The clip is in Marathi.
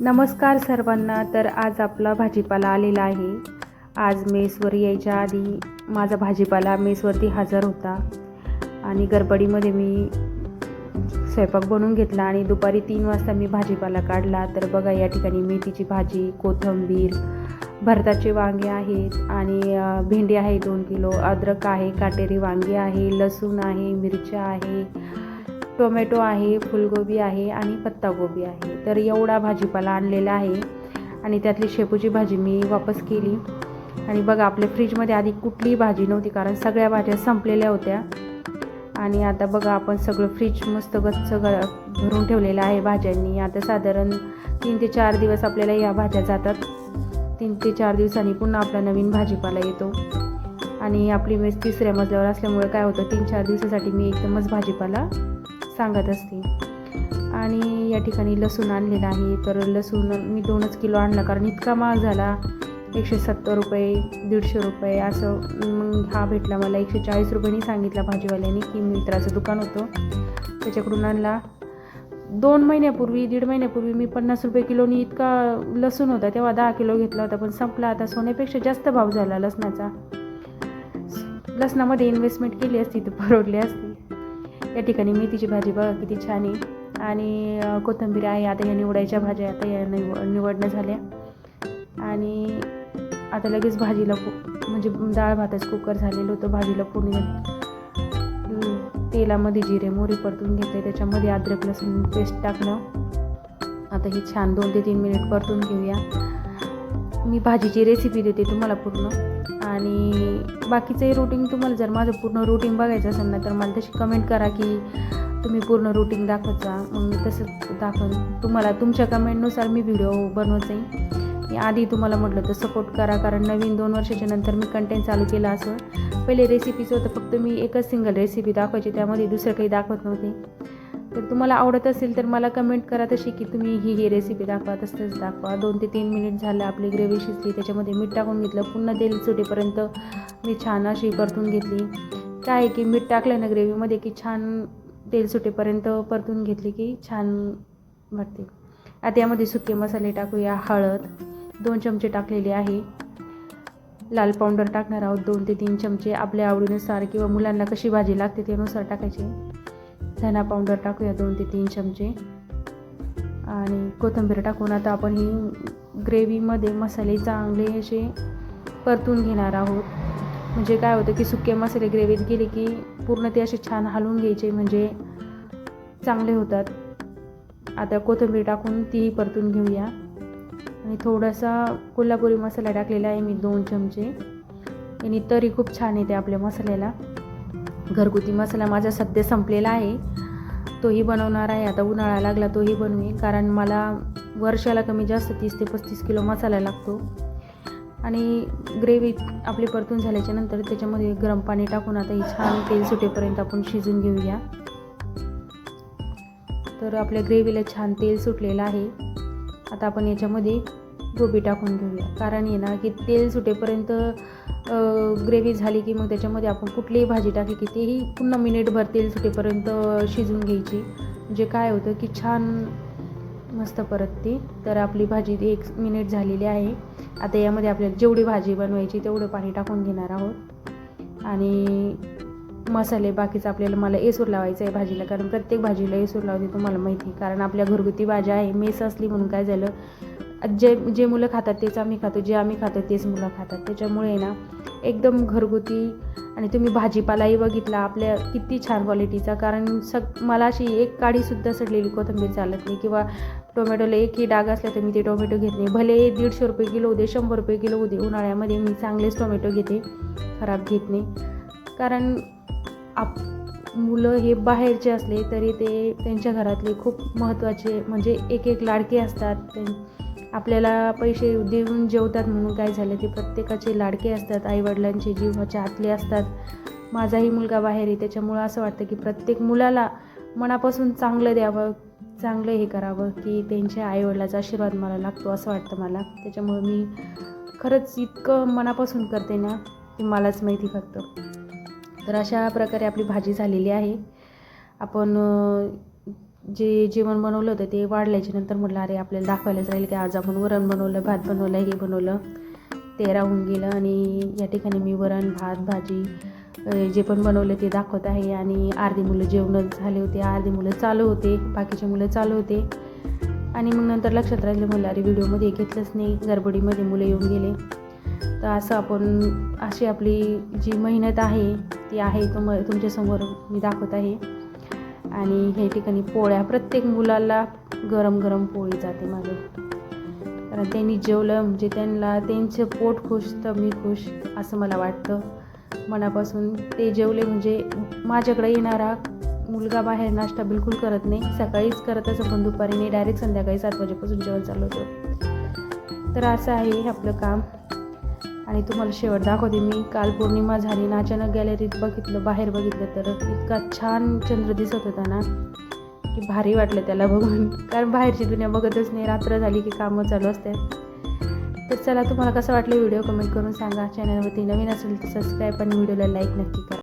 नमस्कार सर्वांना तर आज आपला भाजीपाला आलेला आहे. आज मेसवर यायच्या आधी माझा भाजीपाला मेसवरती हजर होता आणि गडबडीमध्ये मी स्वयंपाक बनवून घेतला आणि दुपारी तीन वाजता मी भाजीपाला काढला. तर बघा या ठिकाणी मेथीची भाजी कोथिंबीर भरताचे वांगे आहेत आणि भेंडी आहे दोन किलो अद्रक आहे काटेरी वांगे आहे लसूण आहे मिरच्या आहे टोमॅटो आहे फुलगोबी आहे आणि पत्तागोबी आहे. तर एवढा भाजीपाला आणलेला आहे. आणि त्यातली शेपूची भाजी मी वापस केली. आणि बघा आपल्या फ्रीजमध्ये आधी कुठलीही भाजी नव्हती कारण सगळ्या भाज्या संपलेल्या होत्या. आणि आता बघा आपण सगळं फ्रीज मस्त गच्च ग भरून ठेवलेलं आहे भाज्यांनी. आता साधारण तीन ते चार दिवस आपल्याला या भाज्या जातात. तीन ते चार दिवसांनी पुन्हा आपला नवीन भाजीपाला येतो. आणि आपली मेस तिसऱ्या मजल्यावर असल्यामुळे काय होतं तीन चार दिवसासाठी मी एकदमच भाजीपाला सांगत असते. आणि या ठिकाणी लसूण आणलेला आहे. तर लसूण मी दोनच किलो आणला कारण इतका महाग झाला. एकशे सत्तर रुपये दीडशे रुपये असं मग हा भेटला मला. एकशे चाळीस रुपयांनी सांगितला भाजीवाल्याने की मित्राचं दुकान होतं त्याच्याकडून आणला. दोन महिन्यापूर्वी दीड महिन्यापूर्वी मी पन्नास रुपये किलोनी इतका लसूण होता तेव्हा दहा किलो घेतला होता पण संपला. आता सोन्यापेक्षा जास्त भाव झाला लसणाचा. लसणामध्ये इन्व्हेस्टमेंट केली असती तर परवडली असती. या ठिकाणी मेथीची भाजी बघा किती छान आहे. आणि कोथिंबीर आहे आता या निवडायच्या भाज्या आता या निव निवडणं झाल्या. आणि आता लगेच भाजीला म्हणजे डाळ भातच कुकर झालेलं होतं भाजीला फोडणी तेलामध्ये जिरे मोहरी परतून घेतले त्याच्यामध्ये अद्रक लसूण पेस्ट टाकणं आता हे छान दोन ते तीन मिनिट परतून घेऊया. मी भाजीची रेसिपी देते तुम्हाला पूर्ण. आणि बाकीचंही रुटीन तुम्हाला जर माझं पूर्ण रुटीन बघायचं असेल ना तर मला तशी कमेंट करा की तुम्ही पूर्ण रुटीन दाखवत जा. मग मी तसं दाखव तुम्हाला तुमच्या कमेंटनुसार मी व्हिडिओ बनवत. जाईन मी आधी तुम्हाला म्हटलं तर सपोर्ट करा. कारण नवीन दोन वर्षाच्या नंतर मी कंटेंट चालू केला असं. पहिले रेसिपीच होतं फक्त मी एकच सिंगल रेसिपी दाखवायची. त्यामध्ये दुसरं काही दाखवत नव्हते. तर तुम्हाला आवडत असेल तर मला कमेंट करा तशी की तुम्ही ही ही रेसिपी दाखवा तसंच दाखवा. दोन ते तीन मिनिट झालं आपली ग्रेव्ही शिजली. त्याच्यामध्ये मीठ टाकून घेतलं. पुन्हा तेल सुटेपर्यंत मी छान अशी परतून घेतली. काय आहे की मीठ टाकलं ना ग्रेव्हीमध्ये की छान तेल सुटेपर्यंत परतून घेतली की छान वाटते. आता यामध्ये सुके मसाले टाकूया हळद दोन चमचे टाकलेले आहे. लाल पावडर टाकणार आहोत दोन ते तीन चमचे आपल्या आवडीनुसार किंवा मुलांना कशी भाजी लागते त्यानुसार टाकायची. धना पावडर टाकूया दोन ते तीन चमचे. आणि कोथिंबीर टाकून आता आपण ही ग्रेव्हीमध्ये मसाले चांगले असे परतून घेणार आहोत. म्हणजे काय होतं की सुके मसाले ग्रेव्हीत गेले की पूर्ण ते असे छान हलवून घ्यायचे म्हणजे चांगले होतात. आता कोथिंबीर टाकून तीही परतून घेऊया. आणि थोडासा कोल्हापुरी मसाला टाकलेला आहे मी दोन चमचे. आणि तरी खूप छान येते आपल्या मसाल्याला. घरगुती मसाला माझा सध्या संपलेला आहे. तोही बनवणार आहे. आता उन्हाळा लागला तोही बनवे कारण मला वर्षाला कमी जास्त तीस ते पस्तीस किलो मसाला लागतो. आणि ग्रेव्ही आपली परतून झाल्याच्यानंतर त्याच्यामध्ये गरम पाणी टाकून आता ही छान तेल सुटेपर्यंत आपण शिजून घेऊया. तर आपल्या ग्रेव्हीला छान तेल सुटलेलं आहे. आता आपण याच्यामध्ये गोबी टाकून घेऊया. कारण आहे ना की तेल सुटेपर्यंत ग्रेव्ही झाली की मग त्याच्यामध्ये आपण कुठलीही भाजी टाकली की तेही पुन्हा मिनिटभर तेल सुटेपर्यंत शिजून घ्यायची. म्हणजे काय होतं की छान मस्त परतते तर आपली भाजी एक मिनिट झालेली आहे. आता यामध्ये आपल्याला जेवढी भाजी बनवायची तेवढं पाणी टाकून घेणार आहोत. आणि मसाले बाकीचं आपल्याला मला एसूर लावायचं आहे भाजीला कारण प्रत्येक भाजीला एसूर लावते तुम्हाला माहिती कारण आपल्या घरगुती भाज्या आहे मेस असली म्हणून काय झालं जे जे मुलं खातात तेच आम्ही खातो जे आम्ही खातो तेच मुलं खातात. त्याच्यामुळे ना एकदम घरगुती आणि तुम्ही भाजीपालाही बघितला आपल्या किती छान क्वालिटीचा कारण सग मला अशी एक काडीसुद्धा सडलेली कोथिंबीर चालत नाही किंवा टोमॅटोला एकही डाग असला तर मी ते टोमॅटो घेत नाही. भले दीडशे रुपये किलो होते शंभर रुपये किलो होते उन्हाळ्यामध्ये मी चांगलेच टोमॅटो घेते खराब घेत नाही. कारण आप मुलं हे बाहेरचे असले तरी ते त्यांच्या घरातले खूप महत्त्वाचे म्हणजे एक एक लाडके असतात. ते आपल्याला पैसे देऊन जेवतात म्हणून काय झालं ते प्रत्येकाचे लाडके असतात आईवडिलांचे जीवाच्या आतले असतात. माझाही मुलगा बाहेर आहे त्याच्यामुळं असं वाटतं की प्रत्येक मुलाला मनापासून चांगलं द्यावं चांगलं हे करावं की त्यांच्या आईवडिलाचा आशीर्वाद मला लागतो असं वाटतं मला. त्याच्यामुळं मी खरंच इतकं मनापासून करते ना की मलाच माहिती फक्त. तर अशा प्रकारे आपली भाजी झालेली आहे. आपण जे जेवण बनवलं होतं ते वाढल्याच्या नंतर म्हटलं अरे आपल्याला दाखवायलाच राहील की आज आपण वरण बनवलं भात बनवलं हे बनवलं. ते राहून गेलं आणि या ठिकाणी मी वरण भात भाजी जे पण बनवलं ते दाखवत आहे. आणि अर्धी मुलं जेवण झाले होते अर्धी मुलं चालू होते बाकीचे मुलं चालू होते. आणि मग नंतर लक्षात राहिलं म्हणलं अरे व्हिडिओमध्ये घेतलंच नाही गडबडीमध्ये मुलं येऊन गेले. तर असं आपण अशी आपली जी मेहनत आहे ती आहे तुम तुमच्यासमोर मी दाखवत आहे. आणि हे ठिकाणी पोळ्या प्रत्येक मुलाला गरम गरम पोळी जाते माझं कारण त्यांनी जेवलं म्हणजे त्यांना त्यांचं पोट खुश तर मी खुश असं मला वाटतं. मनापासून ते जेवले म्हणजे माझ्याकडे येणारा मुलगा बाहेर नाश्ता बिलकुल करत नाही. सकाळीच करत असं पण दुपारी नाही डायरेक्ट संध्याकाळी सात वाजेपासून जेवण चालू होतं. तर असं आहे आपलं काम. आणि तुम्हाला शेवट दाखवते मी. काल पौर्णिमा झाली ना अचानक गॅलरीत बघितलं बाहेर बघितलं तर इतका छान चंद्र दिसत होता ना की भारी वाटलं त्याला बघून. कारण बाहेरची दुनिया बघतच नाही रात्र झाली की कामं चालू असतात. तर चला तुम्हाला कसं वाटलं व्हिडिओ कमेंट करून सांगा. चॅनलवरती नवीन असेल तर सबस्क्राईब आणि व्हिडिओला लाईक नक्की करा.